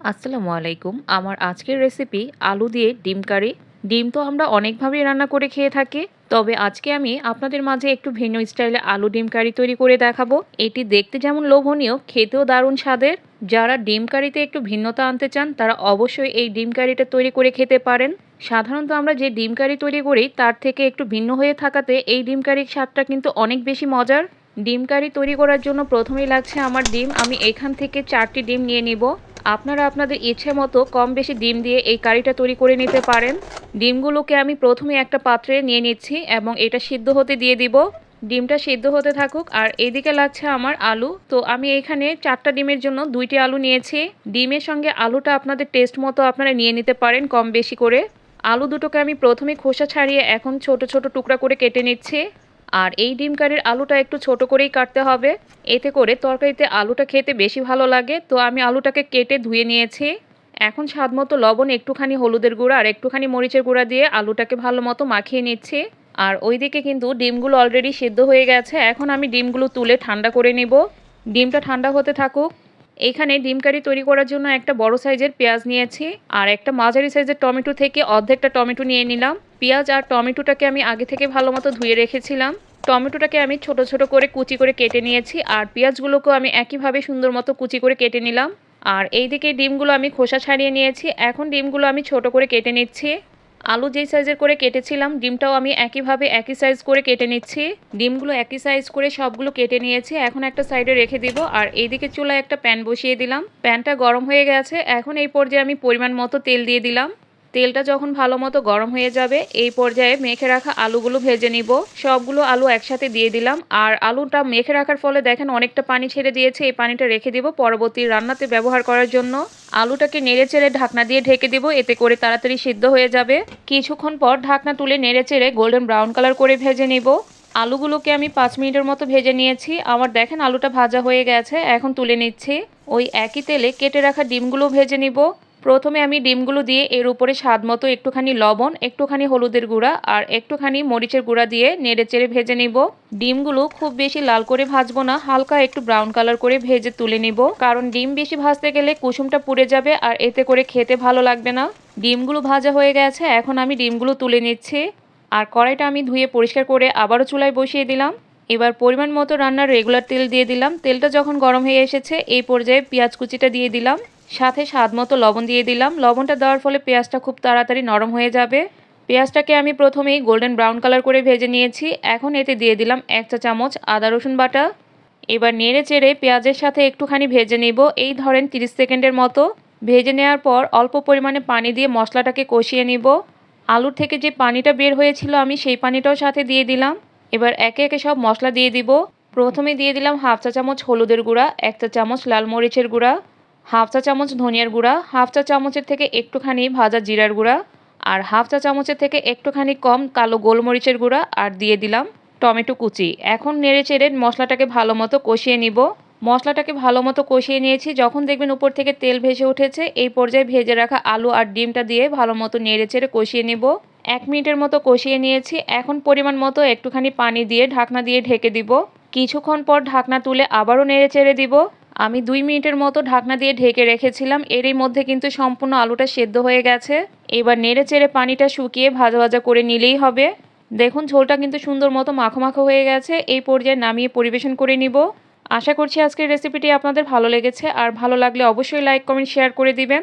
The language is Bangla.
আসসালামু আলাইকুম। আমার আজকের রেসিপি আলু দিয়ে ডিম কারি। ডিম তো আমরা অনেকভাবেই রান্না করে খেয়ে থাকি। তবে আজকে আমি আপনাদের মাঝে একটু ভিন্ন স্টাইলে আলু ডিম কারি তৈরি করে দেখাবো। এটি দেখতে যেমন লোভনীয়, খেতেও দারুণ স্বাদের। যারা ডিম কারিতে একটু ভিন্নতা আনতে চান, তারা অবশ্যই এই ডিম কারিটা তৈরি করে খেতে পারেন। সাধারণত আমরা যে ডিম কারি তৈরি করি, তার থেকে একটু ভিন্ন হয়ে থাকাতে এই ডিম কারির স্বাদটা কিন্তু অনেক বেশি মজার। ডিম কারি তৈরি করার জন্য প্রথমেই লাগছে আমার ডিম। আমি এখান থেকে চারটি ডিম নিয়ে নিব। আপনারা আপনাদের ইচ্ছে মতো কম বেশি ডিম দিয়ে এই কারিটা তৈরি করে নিতে পারেন। ডিমগুলোকে আমি প্রথমে একটা পাত্রে নিয়ে নিচ্ছি এবং এটা সিদ্ধ হতে দিয়ে দিব। ডিমটা সিদ্ধ হতে থাকুক। আর এদিকে লাগছে আমার আলু। তো আমি এখানে চারটা ডিমের জন্য দুইটি আলু নিয়েছি। ডিমের সঙ্গে আলুটা আপনাদের টেস্ট মতো আপনারা নিয়ে নিতে পারেন কম বেশি করে। আলু দুটোকে আমি প্রথমে খোসা ছাড়িয়ে এখন ছোট ছোট টুকরা করে কেটে নিচ্ছি। আর এই ডিম কারির আলুটা একটু ছোট করেই কাটতে হবে। এতে করে তরকারিতে আলুটা খেতে বেশি ভালো লাগে। তো আমি আলুটাকে কেটে ধুয়ে নিয়েছি। এখন স্বাদ মতো লবণ, একটুখানি হলুদের গুঁড়া আর একটুখানি মরিচের গুঁড়া দিয়ে আলুটাকে ভালো মতো মাখিয়ে নিচ্ছি। আর ওইদিকে কিন্তু ডিমগুলো অলরেডি সেদ্ধ হয়ে গেছে। এখন আমি ডিমগুলো তুলে ঠান্ডা করে নেব। ডিমটা ঠান্ডা হতে থাকুক। এখানে ডিম কারি তৈরি করার জন্য একটা বড় সাইজের পেঁয়াজ নিয়েছি, আর একটা মাঝারি সাইজের টমেটো থেকে অর্ধেকটা টমেটো নিয়ে নিলাম। পেঁয়াজ আর টমেটোটাকে আমি আগে থেকে ভালো মতো ধুয়ে রেখেছিলাম। টমেটোটাকে আমি ছোট ছোট করে কুচি করে কেটে নিয়েছি, আর পেঁয়াজগুলোকেও আমি একইভাবে সুন্দর মতো কুচি করে কেটে নিলাম। আর এইদিকে ডিমগুলো আমি খোসা ছাড়িয়ে নিয়েছি, এখন ডিমগুলো আমি ছোট করে কেটে নিচ্ছি। আলু যেই সাইজের করে কেটেছিলাম, ডিমটাও আমি একইভাবে একই সাইজ করে কেটে নিচ্ছি। ডিমগুলো একই সাইজ করে সবগুলো কেটে নিয়েছি। এখন একটা সাইডে রেখে দিব। আর এইদিকে চুলায় একটা প্যান বসিয়ে দিলাম। প্যানটা গরম হয়ে গেছে। এখন এই পর্যায়ে আমি পরিমাণ মতো তেল দিয়ে দিলাম। তেলটা যখন ভালো মতো গরম হয়ে যাবে, এই পর্যায়ে মেখে রাখা আলুগুলো ভেজে নিব। সবগুলো আলু একসাথে দিয়ে দিলাম। আর আলুটা মেখে রাখার ফলে দেখেন অনেকটা পানি ছেড়ে দিয়েছে। এই পানিটা রেখে দিব পরবর্তী রান্নাতে ব্যবহার করার জন্য। আলুটাকে নেড়ে চেড়ে ঢাকনা দিয়ে ঢেকে দিব, এতে করে তাড়াতাড়ি সিদ্ধ হয়ে যাবে। কিছুক্ষণ পর ঢাকনা তুলে নেড়ে চেড়ে গোল্ডেন ব্রাউন কালার করে ভেজে নিব। আলুগুলোকে আমি পাঁচ মিনিটের মতো ভেজে নিয়েছি। আমার দেখেন আলুটা ভাজা হয়ে গেছে, এখন তুলে নিচ্ছি। ওই একই তেলে কেটে রাখা ডিমগুলো ভেজে নিব। প্রথমে আমি ডিমগুলো দিয়ে এর উপরে স্বাদ মতো একটুখানি লবণ, একটুখানি হলুদের গুঁড়া আর একটুখানি মরিচের গুঁড়া দিয়ে নেড়ে চেড়ে ভেজে নিব। ডিমগুলো খুব বেশি লাল করে ভাজবো না, হালকা একটু ব্রাউন কালার করে ভেজে তুলে নিব। কারণ ডিম বেশি ভাজতে গেলে কুসুমটা পুড়ে যাবে আর এতে করে খেতে ভালো লাগবে না। ডিমগুলো ভাজা হয়ে গেছে, এখন আমি ডিমগুলো তুলে নিচ্ছি। আর কড়াইটা আমি ধুয়ে পরিষ্কার করে আবারও চুলায় বসিয়ে দিলাম। এবার পরিমাণ মতো রান্নার রেগুলার তেল দিয়ে দিলাম। তেলটা যখন গরম হয়ে এসেছে, এই পর্যায়ে পেঁয়াজ কুচিটা দিয়ে দিলাম। সাথে স্বাদ মতো লবণ দিয়ে দিলাম। লবণটা দেওয়ার ফলে পেঁয়াজটা খুব তাড়াতাড়ি নরম হয়ে যাবে। পেঁয়াজটাকে আমি প্রথমেই গোল্ডেন ব্রাউন কালার করে ভেজে নিয়েছি। এখন এতে দিয়ে দিলাম এক চা চামচ আদা রসুন বাটা। এবার নেড়ে চেড়ে পেঁয়াজের সাথে একটুখানি ভেজে নেব এই ধরেন 30 সেকেন্ডের মতো। ভেজে নেওয়ার পর অল্প পরিমাণে পানি দিয়ে মশলাটাকে কষিয়ে নিব। আলুর থেকে যে পানিটা বের হয়েছিল আমি সেই পানিটাও সাথে দিয়ে দিলাম। এবার একে একে সব মশলা দিয়ে দিব। প্রথমে দিয়ে দিলাম হাফ চা চামচ হলুদের গুঁড়া, এক চা চামচ লাল মরিচের গুঁড়া। হাফ চা চামচ ধনিয়ার গুঁড়া, হাফ চা চামচের থেকে একটুখানি ভাজা জিরার গুঁড়া আর হাফ চা চামচের থেকে একটুখানি কম কালো গোলমরিচের গুঁড়া আর দিয়ে দিলাম টমেটো কুচি। এখন নেড়ে চেড়ে মশলাটাকে ভালো মতো কষিয়ে নিব। মশলাটাকে ভালো মতো কষিয়ে নিয়েছি। যখন দেখবেন উপর থেকে তেল ভেসে উঠেছে, এই পর্যায়ে ভেজে রাখা আলু আর ডিমটা দিয়ে ভালো মতো নেড়ে চেড়ে কষিয়ে নিব। এক মিনিটের মতো কষিয়ে নিয়েছি। এখন পরিমাণ মতো একটুখানি পানি দিয়ে ঢাকনা দিয়ে ঢেকে দিব। কিছুক্ষণ পর ঢাকনা তুলে আবারও নেড়ে চেড়ে দিব। আমি দুই মিনিটের মতো ঢাকনা দিয়ে ঢেকে রেখেছিলাম। এরই মধ্যে কিন্তু সম্পূর্ণ আলুটা সেদ্ধ হয়ে গেছে। এবার নেড়ে চেড়ে পানিটা শুকিয়ে ভাজা ভাজা করে নিলেই হবে। দেখুন, ঝোলটা কিন্তু সুন্দর মতো মাখো মাখো হয়ে গেছে। এই পর্যায়ে নামিয়ে পরিবেশন করে নিব। আশা করছি আজকের রেসিপিটি আপনাদের ভালো লেগেছে। আর ভালো লাগলে অবশ্যই লাইক কমেন্ট শেয়ার করে দিবেন।